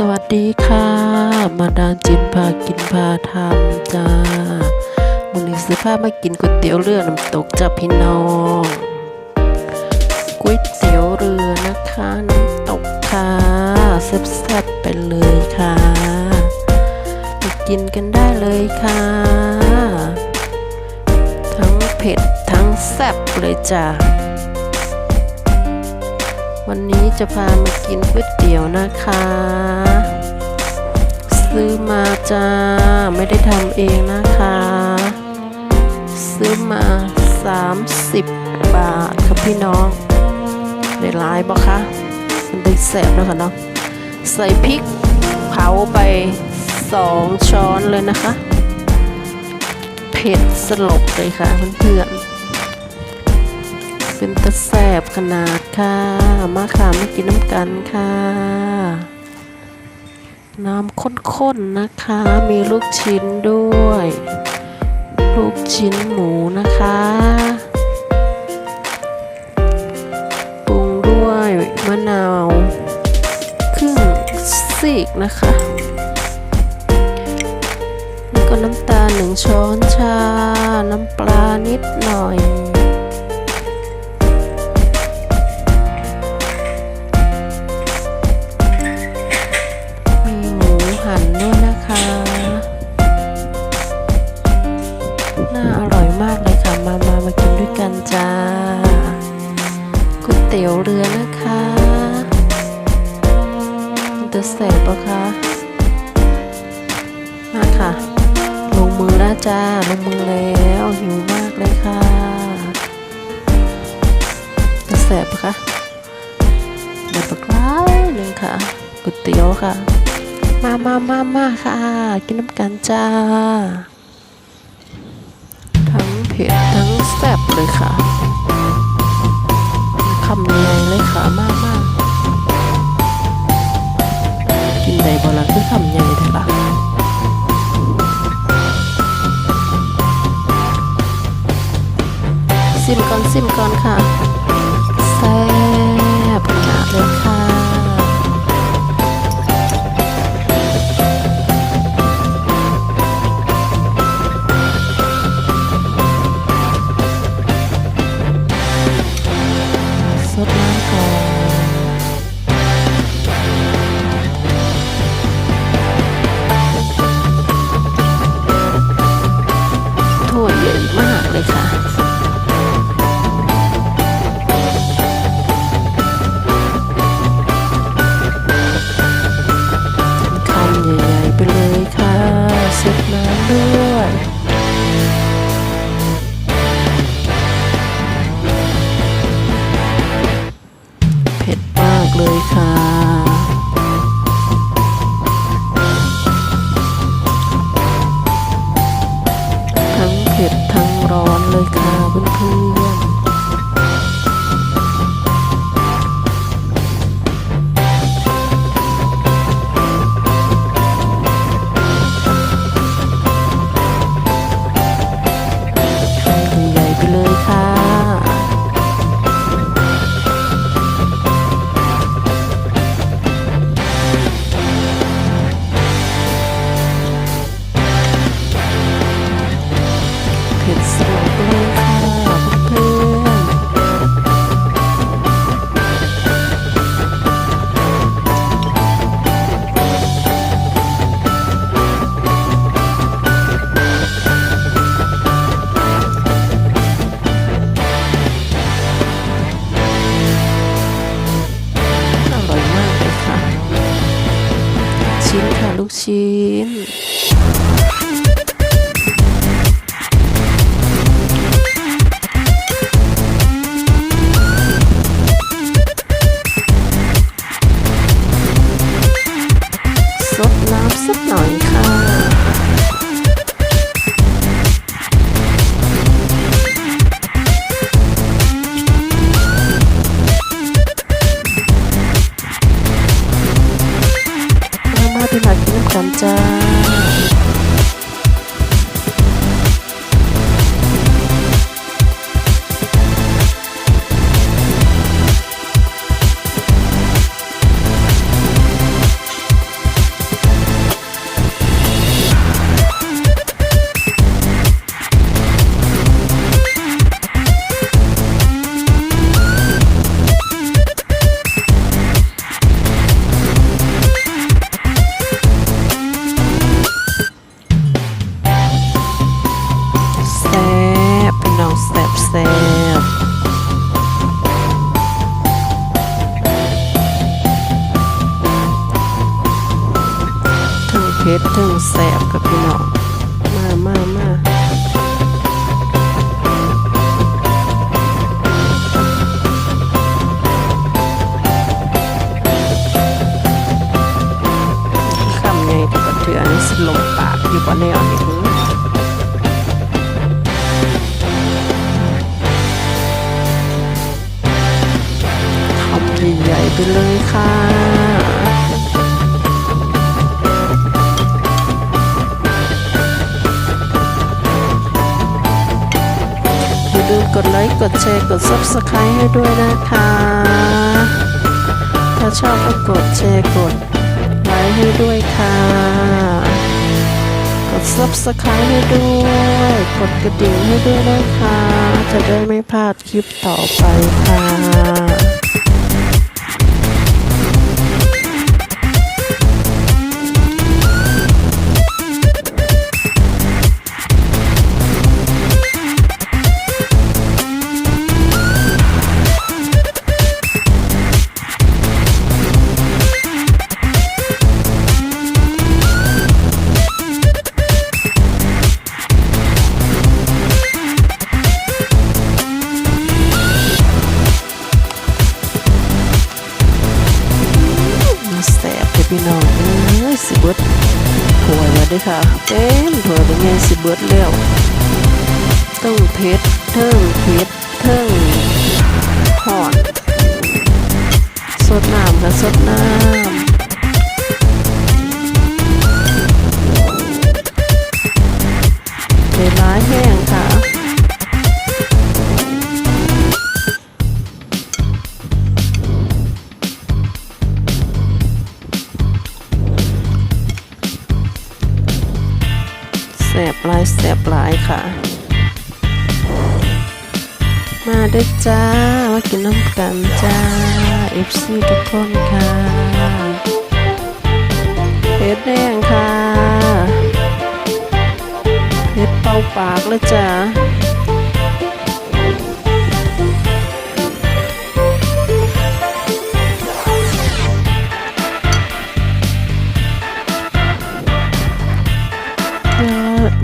สวัสดีค่ะ มาดามจิมพากินพาทำจ้าวันนี้ซื้อผ้ามากินก๋วยเตี๋ยวเรือน้ำตกจ้าพี่น้องก๋วยเตี๋ยวเรือนะคะน้ำตกค่ะแซ่บๆไปเลยค่ะไปกินกันได้เลยค่ะ ทั้งเผ็ดทั้งแซ่บเลยจ้า วันนี้จะพามากินก๋วยเตี๋ยวนะคะ ซื้อมาจ้า ไม่ได้ทำเองนะคะ ซื้อมา 30 บาทครับพี่น้องได้หลายบ่คะมันได้แสบนะคะเนาะใส่พริกเผาไป 2 ช้อนเลยนะคะ เผ็ดสลบเลยค่ะเพื่อนๆ เป็นตะแสบขนาดค่ะ มาค่ะมากินน้ำกันค่ะ น้ำข้นๆนะคะ มีลูกชิ้นด้วย ลูกชิ้นหมูนะคะปรุงด้วยมะนาวครึ่งซีกนะคะแล้วก็น้ำตาลหนึ่งช้อนชา น้ำปลานิดหน่อย จ้าก๋วยเตี๋ยวเรือนะคะมันจะแสบปะคะ มาค่ะ ลงมือแล้วจ้า ลงมือแล้วหิวมากเลยค่ะจะแสบปะคะเดี๋ยวปากร้าหนึ่งค่ะก๋วยเตี๋ยวค่ะ มามามามาค่ะ กินน้ำกันจ้า ทั้งเผ็ดทั้ง แซ่บเลยค่ะคำใหญ่เลยค่ะมากมากกินได้บ่ละคือคำใหญ่เถอะล่ะซิมก่อนซิมก่อนค่ะ ผ็ดทั้งร้อ ค่ ผ็ดถึงแสบกับพี่น้อง มามามาคำไงที่กระเทือนสลมปากอยู่บนแนวนี้ใหญ่ไปเลยค่ะ กดไลค์ กดแชร์ กด Subscribe ให้ด้วยนะคะ ถ้าชอบก็กดแชร์ กดไลค์ให้ด้วยค่ะ กด Subscribe ให้ด้วย กดกระดิ่งให้ด้วยนะคะ จะได้ไม่พลาดคลิปต่อไปค่ะ ด้วยค่ะเต็มถ้วยเป็นไงสิเบิดแล้วต้องเพชรเทิงเพชรเทิงทอดสดน้ำค่ะสดน้ำเวลาแห้งค่ะแส บหลายแสบหลายค่ะ มาได้อจ้ามากินน้ำกันจ้า FC ทุกคนค่ะเผ็ดแดงค่ะเผ็ดเป่าปากเลยจ้า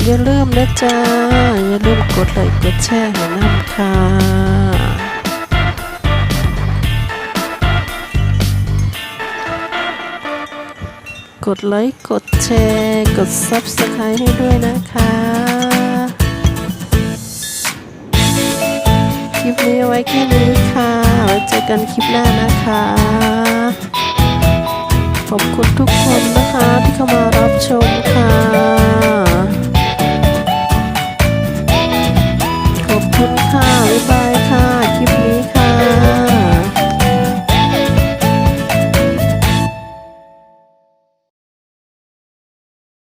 อย่าลืมนะจ้าอย่าลืมกดไลค์กดแชร์ให้น้ำค่ะกดไลค์กดแชร์กด Subscribe ให้ด้วยนะคะคลิปนี้ไว้แค่นี้ค่ะไว้เจอกันคลิปหน้านะคะ ขอบคุณทุกคนนะคะที่เข้ามารับ